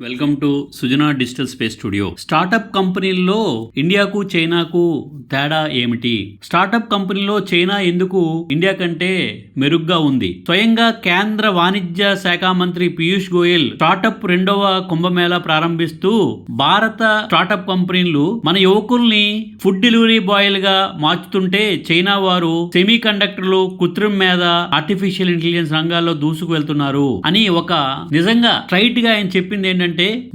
Welcome to Sujana digital space studio. Startup కంపెనీల్లో ఇండియాకు చైనాకు తేడా ఏమిటి? స్టార్టప్ కంపెనీలో చైనా ఎందుకు ఇండియా కంటే మెరుగ్గా ఉంది? స్వయంగా కేంద్ర వాణిజ్య శాఖ మంత్రి పీయూష్ గోయల్ స్టార్టప్ రెండవ కుంభమేళా ప్రారంభిస్తూ భారత స్టార్టప్ కంపెనీలు మన యువకుల్ని ఫుడ్ డెలివరీ బాయ్లుగా గా మార్చుతుంటే చైనా వారు సెమీ కండక్టర్లు కృత్రిమ మీద ఆర్టిఫిషియల్ ఇంటెలిజెన్స్ రంగాల్లో దూసుకు వెళ్తున్నారు అని ఒక నిజంగా స్ట్రైట్గా ఆయన చెప్పింది ఏంటంటే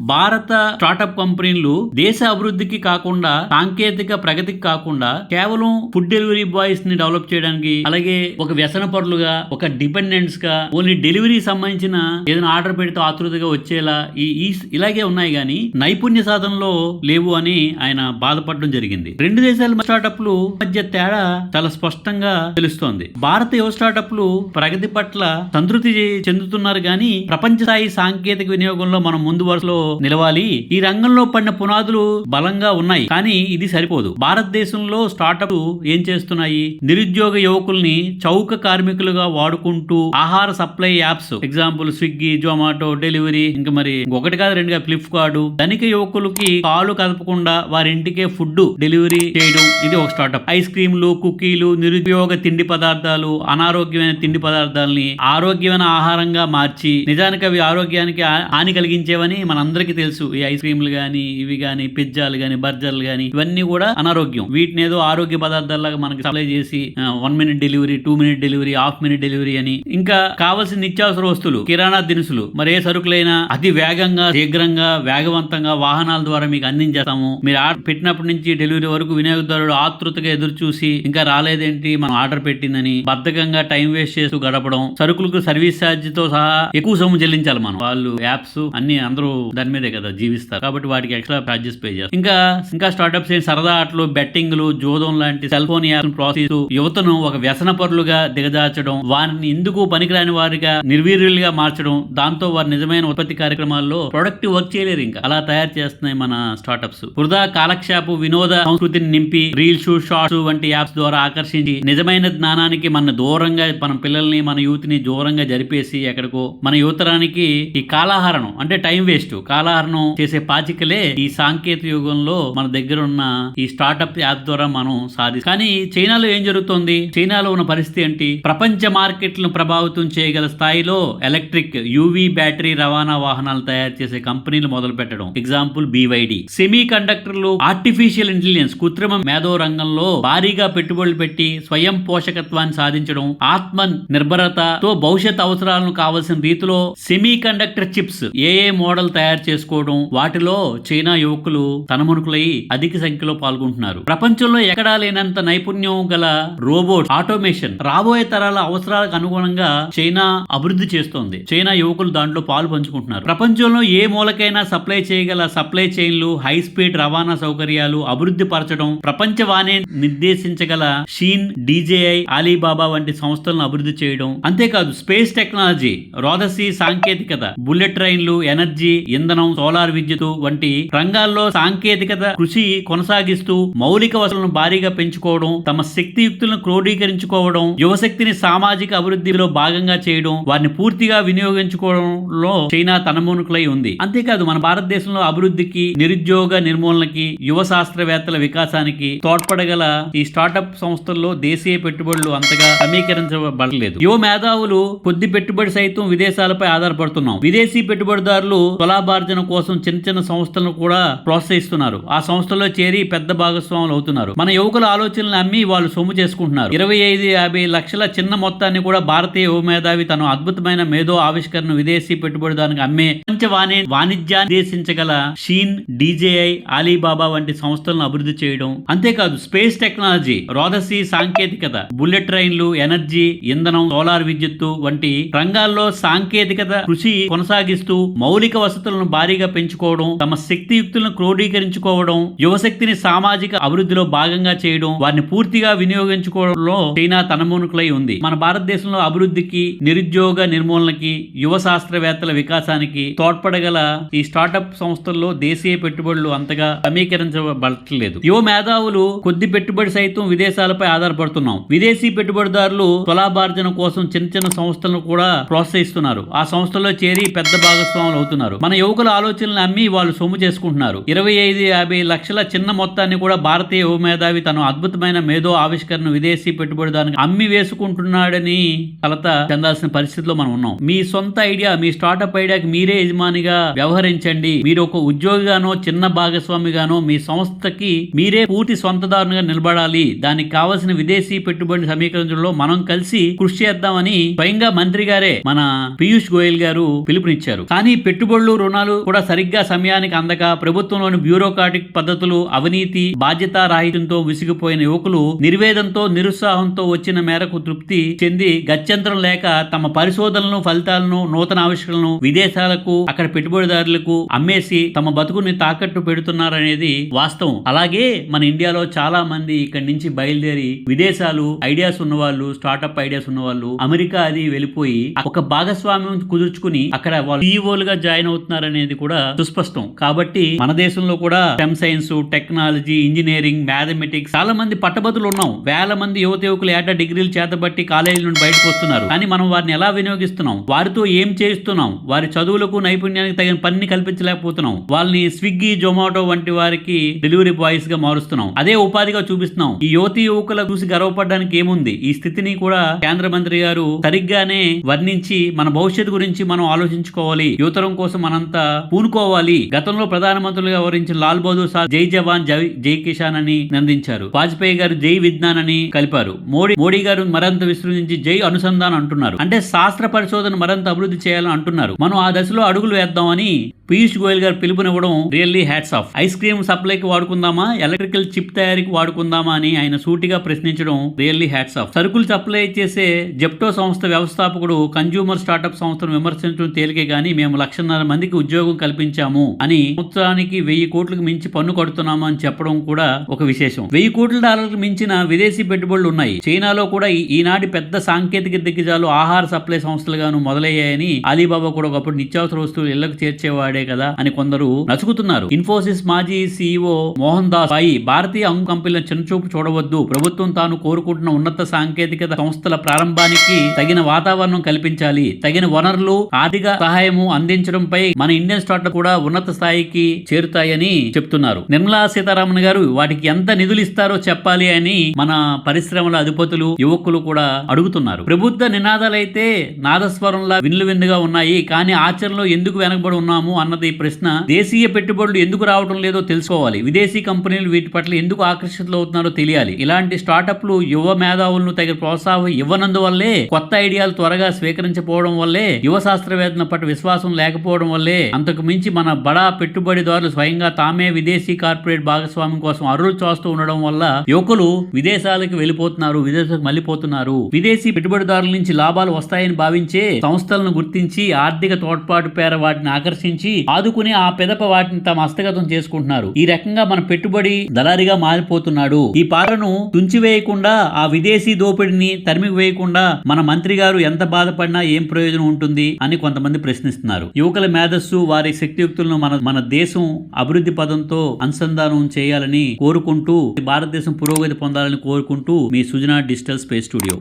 భారత స్టార్టప్ కంపెనీలు దేశ అభివృద్ధికి కాకుండా సాంకేతిక ప్రగతికి కాకుండా కేవలం ఫుడ్ డెలివరీ బాయ్స్ని డెవలప్ చేయడానికి అలాగే ఒక వ్యసన పరులుగా ఒక డిపెండెంట్స్గా ఓన్లీ డెలివరీ సంబంధించిన ఏదైనా ఆర్డర్ పెడితే ఆతృతగా వచ్చేలా ఈ- ఇలాగే ఉన్నాయి కానీ నైపుణ్య సాధనలో లేవు అని ఆయన బాధపడడం జరిగింది. రెండు దేశాల స్టార్టప్లు మధ్య తేడా చాలా స్పష్టంగా తెలుస్తోంది. భారత యువ స్టార్టప్లు ప్రగతి పట్ల సంతృప్తి చెందుతున్నారు కానీ ప్రపంచ స్థాయి సాంకేతిక వినియోగంలో మనం ముందు వరుసలో నిలవాలి. ఈ రంగంలో పడిన పునాదులు బలంగా ఉన్నాయి. కానీ ఇది సరిపోదు. భారతదేశంలో స్టార్టప్ ఏం చేస్తున్నాయి? నిరుద్యోగ యువకుల్ని చౌక కార్మికులుగా వాడుకుంటూ ఆహార supply apps example Swiggy Zomato delivery ఇంకా మరి ఒకటి కాదు రెండుగా ఫ్లిప్కార్ట్. ధనిక యువకులకి కాలు కదపకుండా వారి ఇంటికే ఫుడ్ డెలివరీ చేయడం ఇది ఒక స్టార్టప్. ఐస్ క్రీమ్లు కుకీలు నిరుద్యోగ తిండి పదార్థాలు అనారోగ్యమైన తిండి పదార్థాలని ఆరోగ్యమైన ఆహారంగా మార్చి నిజానికి అవి ఆరోగ్యానికి హాని కలిగించేవని మనందరికీ తెలుసు ఈ ఐస్ క్రీమ్లు కానీ ఇవి కానీ పిజ్జాలు గాని బర్గర్లు కానీ ఇవన్నీ కూడా అనారోగ్యం. వీటిని ఏదో ఆరోగ్య పదార్థాలాగా మనకి సప్లై చేసి one minute delivery two minute delivery half minute delivery అని ఇంకా కావాల్సిన నిత్యావసర వస్తువులు కిరాణా దినుసులు మరి ఏ సరుకులైనా అతి వేగంగా శీఘ్రంగా వేగవంతంగా వాహనాల ద్వారా మీకు అందించేస్తాము. మీరు ఆర్డర్ పెట్టినప్పటి నుంచి డెలివరీ వరకు వినియోగదారుడు ఆతృతగా ఎదురు చూసి ఇంకా రాలేదేంటి? మనం ఆర్డర్ పెట్టిందని బద్ధకంగా టైం వేస్ట్ చేస్తూ గడపడం సరుకులకు సర్వీస్ ఛార్జ్తో సహా ఎక్కువ సొమ్ము చెల్లించాలి మనం. వాళ్ళు యాప్స్ అన్ని అందరూ దాని మీదే కదా జీవిస్తారు. కాబట్టి వాటికి ఎక్స్ట్రా ఛార్జెస్ పే చేస్తారు. ఇంకా ఇంకా స్టార్టప్స్ ఏంటి సరదా ఆటలు బెట్టింగ్లు జోదం లాంటి సెల్ ఫోన్ యాప్ ప్రాసెస్ యువతను ఒక వ్యసన పరులుగా దిగజార్చడం వారిని ఎందుకు పనికిరాని వారిగా నిర్వీర్యులుగా మార్చడం దాంతో వారి నిజమైన ఉత్పత్తి కార్యక్రమాల్లో ప్రొడక్టివ్ వర్క్ చేయలేరు ఇంకా. అలా తయారు చేస్తున్నాయి మన స్టార్టప్స్ వృధా కాలక్షేపు వినోద సంస్కృతిని నింపి రీల్స్ షార్ట్స్ వంటి యాప్స్ ద్వారా ఆకర్షించి నిజమైన జ్ఞానానికి మన దూరంగా మన పిల్లల్ని మన యూత్ని దూరంగా జరిపేసి ఎక్కడికో మన యువతరానికి ఈ కాలాహరణం అంటే టైం వేస్ట్ కాలహరణం చేసే పాచికలే ఈ సాంకేతిక యుగంలో మన దగ్గర ఉన్న ఈ స్టార్టప్ యాప్ ద్వారా మనం సాధి కానీ చైనాలో ఏం జరుగుతోంది? చైనాలో ఉన్న పరిస్థితి ఏంటి? ప్రపంచ మార్కెట్లను ప్రభావితం చేయగల స్థాయిలో ఎలక్ట్రిక్ యూవీ బ్యాటరీ రవాణా వాహనాలు తయారు చేసే కంపెనీలు మొదలు పెట్టడం. ఎగ్జాంపుల్ బీవైడి సెమీ కండక్టర్లు ఆర్టిఫిషియల్ ఇంటెలిజెన్స్ కృత్రిమ మేధో రంగంలో భారీగా పెట్టుబడులు పెట్టి స్వయం పోషకత్వాన్ని సాధించడం ఆత్మ నిర్భరతతో భవిష్యత్ అవసరాలను కావలసిన రీతిలో సెమీ కండక్టర్ చిప్స్ ఏ మోడల్ మోడల్ తయారు చేసుకోవడం వాటిలో చైనా యువకులు తనమునుకులై అధిక సంఖ్యలో పాల్గొంటున్నారు. ప్రపంచంలో ఎక్కడా లేనంత నైపుణ్యం గల రోబోట్ ఆటోమేషన్ రాబోయే తరాల అవసరాలకు అనుగుణంగా చైనా అభివృద్ధి చేస్తోంది. చైనా యువకులు దాంట్లో పాలు పంచుకుంటున్నారు. ప్రపంచంలో ఏ మూలకైనా సప్లై చేయగల సప్లై చైన్లు హై స్పీడ్ రవాణా సౌకర్యాలు అభివృద్ధి పరచడం ప్రపంచ వాణి నిర్దేశించగల షీన్ డీజేఐ అలీబాబా వంటి సంస్థలను అభివృద్ధి చేయడం అంతేకాదు స్పేస్ టెక్నాలజీ రోదసి సాంకేతికత బుల్లెట్ ట్రైన్లు ఎనర్జీ ఇంధనం సోలార్ విద్యుత్ వంటి రంగాల్లో సాంకేతికత కృషి కొనసాగిస్తూ మౌలిక వసతులను భారీగా పెంచుకోవడం తమ శక్తియుక్తులను క్రోడీకరించుకోవడం యువశక్తిని సామాజిక అభివృద్ధిలో భాగంగా చేయడం వారిని పూర్తిగా వినియోగించుకోవడంలో చైనా తనమునుకులై ఉంది. అంతేకాదు మన భారతదేశంలో అభివృద్ధికి నిరుద్యోగ నిర్మూలనకి యువ శాస్త్రవేత్తల వికాసానికి తోడ్పడగల ఈ స్టార్టప్ సంస్థల్లో దేశీయ పెట్టుబడులు అంతగా సమీకరించబడలేదు. యువ మేధావులు కొద్ది పెట్టుబడి సైతం విదేశాలపై ఆధారపడుతున్నాం. విదేశీ పెట్టుబడిదారులు తులాభార్జన కోసం చిన్న చిన్న సంస్థలను కూడా ప్రోత్సహిస్తున్నారు. ఆ సంస్థల్లో చేరి పెద్ద భాగస్వాములు అవుతున్నారు. మన యువకుల ఆలోచనలు అమ్మి వాళ్ళు సొమ్ము చేసుకుంటున్నారు. ఇరవై ఐదు యాభై లక్షల చిన్న మొత్తాన్ని కూడా భారతీయ యువ మేధావి తన అద్భుతమైన మేధో ఆవిష్కరణ విదేశీ పెట్టుబడిదారునికి అమ్మే ప్రపంచ వాణి వాణిజ్యాన్ని నిర్దేశించగల షీన్ డీజేఐ అలీబాబా వంటి సంస్థలను అభివృద్ధి చేయడం అంతేకాదు స్పేస్ టెక్నాలజీ రోదసి సాంకేతికత బుల్లెట్ ట్రైన్లు ఎనర్జీ ఇంధనం సోలార్ విద్యుత్తు వంటి రంగాల్లో సాంకేతికత కృషి కొనసాగిస్తూ మౌలిక వసతులను భారీగా పెంచుకోవడం తమ శక్తియుక్తులను క్రోడీకరించుకోవడం యువశక్తిని సామాజిక అభివృద్ధిలో భాగంగా చేయడం వారిని పూర్తిగా వినియోగించుకోవడంలో చైనా తనమునుకులై ఉంది. మన భారతదేశంలో అభివృద్ధికి నిరుద్యోగ నిర్మూలనకి యువ శాస్త్రవేత్తల వికాసానికి తోడ్పడగల ఈ స్టార్టప్ సంస్థల్లో దేశీయ పెట్టుబడులు అంతగా సమీకరించబడట్లేదు. యువ మేధావులు కొద్ది పెట్టుబడి సైతం విదేశాలపై ఆధారపడుతున్నాం. విదేశీ పెట్టుబడిదారులు తులాభార్జన కోసం చిన్న చిన్న సంస్థలను కూడా ప్రోత్సహిస్తున్నారు. ఆ సంస్థల్లో చేరి పెద్ద భాగస్వాములు అవుతున్నారు చేస్తున్నారు. మన యువకుల ఆలోచనలు అమ్మి వాళ్ళు సొమ్ము చేసుకుంటున్నారు. ఇరవై ఐదు యాభై లక్షల చిన్న మొత్తాన్ని కూడా భారతీయ యువ మేధావి తన అద్భుతమైన మేధో ఆవిష్కరణ విదేశీ పెట్టుబడిదారునికి అమ్మి వేసుకుంటున్నాడని కలత చెందాల్సిన పరిస్థితిలో మనం ఉన్నాం. మీ సొంత ఐడియా మీ స్టార్టప్ ఐడియాకి మీరే యజమానిగా వ్యవహరించండి. మీరు ఒక ఉద్యోగిగానో చిన్న భాగస్వామిగానో మీ సంస్థకి మీరే పూర్తి సొంతదారునిగా నిలబడాలి. దానికి కావలసిన విదేశీ పెట్టుబడి సమీకరించడంలో మనం కలిసి కృషి చేద్దామని స్వయంగా మంత్రి గారే మన పీయూష్ గోయల్ గారు పిలుపునిచ్చారు. కానీ పెట్టుబడులు రుణాలు కూడా సరిగ్గా సమయానికి అందక ప్రభుత్వంలోని బ్యూరోక్రాటిక్ పద్ధతులు అవినీతి బాధ్యత రాహిత్యంతో విసిగిపోయిన యువకులు నిర్వేదంతో నిరుత్సాహంతో వచ్చిన మేరకు తృప్తి చెంది గత్యంతరం లేక తమ పరిశోధనలను ఫలితాలను నూతన ఆవిష్కరణలను విదేశాలకు అక్కడ పెట్టుబడిదారులకు అమ్మేసి తమ బతుకుని తాకట్టు పెడుతున్నారనేది వాస్తవం. అలాగే మన ఇండియాలో చాలా మంది ఇక్కడి నుంచి బయలుదేరి విదేశాలు ఐడియాస్ ఉన్నవాళ్ళు స్టార్టప్ ఐడియాస్ ఉన్నవాళ్ళు అమెరికా అది వెళ్ళిపోయి ఒక భాగస్వామ్యం కుదుర్చుకుని అక్కడ వాళ్ళు సీఈఓలుగా జాయిన్ అవుతున్నారనేది కూడా సుస్పష్టం. కాబట్టి మన దేశంలో కూడా STEM science technology engineering mathematics చాలా మంది పట్టభద్రులు ఉన్నాం. వేల మంది యువత యువకులు ఏటా డిగ్రీలు చేతబట్టి కాలేజీల నుండి బయటకు వస్తున్నారు. కానీ మనం వారిని ఎలా వినియోగిస్తున్నాం? వారితో ఏం చేయిస్తున్నాం? వారి చదువులకు నైపుణ్యానికి తగిన పని కల్పించలేకపోతున్నాం. వాళ్ళని స్విగ్గీ జొమాటో వంటి వారికి డెలివరీ బాయ్స్గా మారుస్తున్నాం. అదే ఉపాధిగా చూపిస్తున్నాం. ఈ యువతి యువకుల చూసి గర్వపడడానికి ఏముంది? ఈ స్థితిని కూడా కేంద్ర మంత్రి గారు సరిగ్గానే వర్ణించి మన భవిష్యత్తు గురించి మనం ఆలోచించుకోవాలి. యువతరం కోసం మనంతా పూనుకోవాలి. గతంలో ప్రధానమంత్రులుగా వివరించిన లాల్ బహదూర్ శాస్త్రి జై జవాన్ జై జై కిషాన్ అని నందించారు. వాజ్పేయి గారు జై విజ్ఞాన్ అని కలిపారు. మోడీ మోడీ గారు మరింత విస్తృతించి జై అనుసంధానం అంటున్నారు. అంటే శాస్త్ర పరిశోధన మరింత అభివృద్ధి చేయాలని అంటున్నారు. మనం ఆ దశలో అడుగులు వేద్దామని పీయూష్ గోయల్ గారు పిలుపునివ్వడం really hats off ice cream సప్లైకి వాడుకుందామా? ఎలక్ట్రికల్ చిప్ తయారీకి వాడుకుందామా అని ఆయన సూటిగా ప్రశ్నించడం రియల్లీ హ్యాట్స్ ఆఫ్ సరుకులు సప్లై చేసే జెప్టో సంస్థ వ్యవస్థాపకుడు కన్జ్యూమర్ స్టార్టప్ సంస్థను విమర్శించడం తేలికే కానీ మేము లక్షన్నర మందికి ఉద్యోగం కల్పించాము అని సంవత్సరానికి వెయ్యి కోట్లకు మించి పన్ను కడుతున్నాము అని చెప్పడం కూడా ఒక విశేషం. వెయ్యి కోట్ల డాలర్లకు మించిన విదేశీ పెట్టుబడులు ఉన్నాయి. చైనాలో కూడా ఈనాటి పెద్ద సాంకేతిక దిగ్గజాలు ఆహార సప్లై సంస్థలుగాను మొదలయ్యాయని అలీబాబా కూడా ఒకప్పుడు నిత్యావసర వస్తువులు ఇళ్ళకు చేర్చేవాడే కదా అని కొందరు నచుకుతున్నారు. ఇన్ఫోసిస్ మాజీ సీఈఓ మోహన్ దాస్ పై భారతీయ అంగు కంపెనీల చిన్నచూపు చూడవద్దు. ప్రభుత్వం తాను కోరుకుంటున్న ఉన్నత సాంకేతికత సంస్థల ప్రారంభానికి తగిన వాతావరణం కల్పించాలి. తగిన వనరులు ఆర్థిక సహాయము అందించడం పై మన ఇండియన్ స్టార్టప్ కూడా ఉన్నత స్థాయికి చేరుతాయని చెప్తున్నారు. నిర్మలా సీతారామన్ గారు వాటికి ఎంత నిధులు ఇస్తారో చెప్పాలి అని మన పరిశ్రమల అధిపతులు యువకులు కూడా అడుగుతున్నారు. ప్రభుత్వ నినాదాలైతే నాదస్వరంలా విన్లు విందుగా ఉన్నాయి. కానీ ఆచరణలో ఎందుకు వెనకబడి ఉన్నాము అన్నది ప్రశ్న దేశీయ పెట్టుబడులు ఎందుకు రావడం లేదో తెలుసుకోవాలి. విదేశీ కంపెనీలు వీటి పట్ల ఎందుకు ఆకర్షితులు అవుతున్నారో తెలియాలి. ఇలాంటి స్టార్టప్లు యువ మేధావులను తగిన ప్రోత్సాహం ఇవ్వనందువల్లే కొత్త ఐడియాలు త్వరగా స్వీకరించకపోవడం వల్లే యువ శాస్త్రవేత్తల పట్ల విశ్వాసం లేకపోవడం లేకపోవడం వల్లే అంతకు మించి మన బడా పెట్టుబడిదారులు స్వయంగా తామే విదేశీ కార్పొరేట్ భాగస్వామ్యం కోసం అరులు చూస్తూ ఉండడం వల్ల యువకులు విదేశాలకు వెళ్ళిపోతున్నారు విదేశాలకు మళ్ళీపోతున్నారు విదేశీ పెట్టుబడిదారుల నుంచి లాభాలు వస్తాయని భావించే సంస్థలను గుర్తించి ఆర్థిక తోడ్పాటు పేర వాటిని ఆకర్షించి ఆదుకుని ఆ పెదప వాటిని తమ హస్తగతం చేసుకుంటున్నారు. ఈ రకంగా మన పెట్టుబడి దళారిగా మారిపోతున్నాడు. ఈ పాలను తుంచివేయకుండా ఆ విదేశీ దోపిడిని తరిమి వేయకుండా మన మంత్రి గారు ఎంత బాధపడినా ఏం ప్రయోజనం ఉంటుంది అని కొంతమంది ప్రశ్నిస్తున్నారు. యువకుల మేధస్సు వారి శక్తియుక్తులను మన మన దేశం అభివృద్ధి పదంతో అనుసంధానం చేయాలని కోరుకుంటూ భారతదేశం పురోగతి పొందాలని కోరుకుంటూ మీ సుజనా డిజిటల్ స్పేస్ స్టూడియో.